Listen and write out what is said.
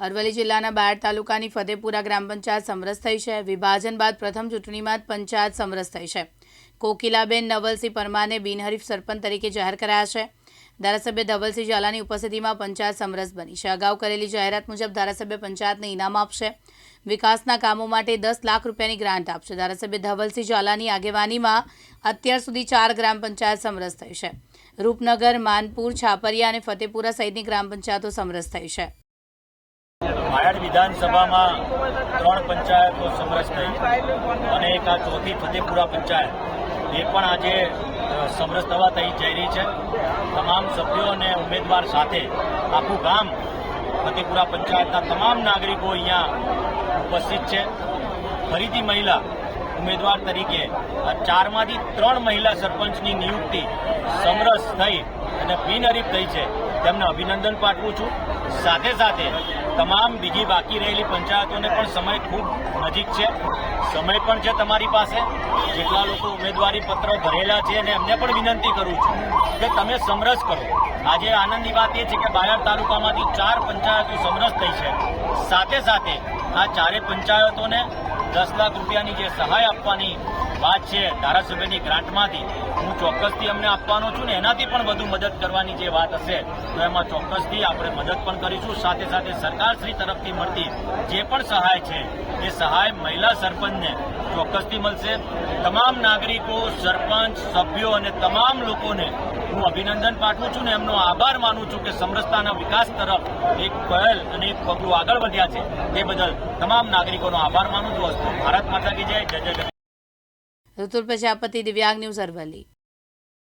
અરવલ્લી જિલ્લાના બાયડ તાલુકાની ફતેપુરા ગ્રામ પંચાયત સમરસ થઈ છે. વિભાજન બાદ પ્રથમ ચૂંટણીમાં જ પંચાયત સમરસ થઈ છે. કોકિલાબેન નવલસિંહ પરમારને બિનહરીફ સરપંચ તરીકે જાહેર કરાયા છે. ધારાસભ્ય ધવલસિંહ ઝાલાની ઉપસ્થિતિમાં પંચાયત સમરસ બની છે. અગાઉ કરેલી જાહેરાત મુજબ ધારાસભ્ય પંચાયતને ઇનામ આપશે. વિકાસના કામો માટે દસ લાખ રૂપિયાની ગ્રાન્ટ આપશે. ધારાસભ્ય ધવલસિંહ ઝાલાની આગેવાનીમાં અત્યાર સુધી ચાર ગ્રામ પંચાયત સમરસ થઈ છે. રૂપનગર, માનપુર, છાપરિયા અને ફતેપુરા સહિતની ગ્રામ પંચાયતો સમરસ થઈ છે. બાયડ વિધાનસભામાં ત્રણ પંચાયતો સમરસ થઈ અને એક આ ચોથી ફતેપુરા પંચાયત. એ પણ આજે સમરસ થવા થઈ જઈ રહી છે. તમામ સભ્યો અને ઉમેદવાર સાથે આખું ગામ ફતેપુરા પંચાયતના તમામ નાગરિકો અહીંયા ઉપસ્થિત છે. ફરીથી મહિલા ઉમેદવાર તરીકે ચારમાંથી ત્રણ મહિલા સરપંચની નિયુક્તિ સમરસ થઈ અને બિનહરીફ થઈ છે. તેમને અભિનંદન પાઠવું છું. સાથે સાથે તમામ બીજી બાકી રહેલી પંચાયતોને પણ સમય ખૂબ નજીક છે. સમય પણ છે તમારી પાસે. જેટલા લોકો ઉમેદવારી પત્ર ભરેલા છે અને એમને પણ વિનંતી કરું છું કે તમે સમરસ કરો. આજે આનંદની વાત એ છે કે બાયડ તાલુકામાંથી ચાર પંચાયતો સમરસ થઈ છે. સાથે સાથે આ ચારે પંચાયતોને દસ લાખ રૂપિયાની જે સહાય આપવાની વાત છે ધારાસભ્યની ગ્રાન્ટમાંથી, હું ચોક્કસથી અમને આપવાનો છું ને એનાથી પણ વધુ મદદ કરવાની જે વાત હશે, તો એમાં ચોક્કસથી આપણે મદદ પણ કરીશું. સાથે સાથે સરકારશ્રી તરફથી મળતી જે પણ સહાય છે, એ સહાય મહિલા સરપંચને ચોક્કસથી મળશે. તમામ નાગરિકો, સરપંચ, સભ્યો અને તમામ લોકોને હું અભિનંદન પાઠવું છું ને એમનો આભાર માનું છું કે સમરસતાના વિકાસ તરફ એક પહેલ અને એક પગલું આગળ વધ્યા છે. તે બદલ તમામ નાગરિકોનો આભાર માનું છું. ભારત માતા કી જય જય જય ઋતુલ પ્રજાપતિ દિવ્યાંગ ન્યૂઝ અરવલ્લી.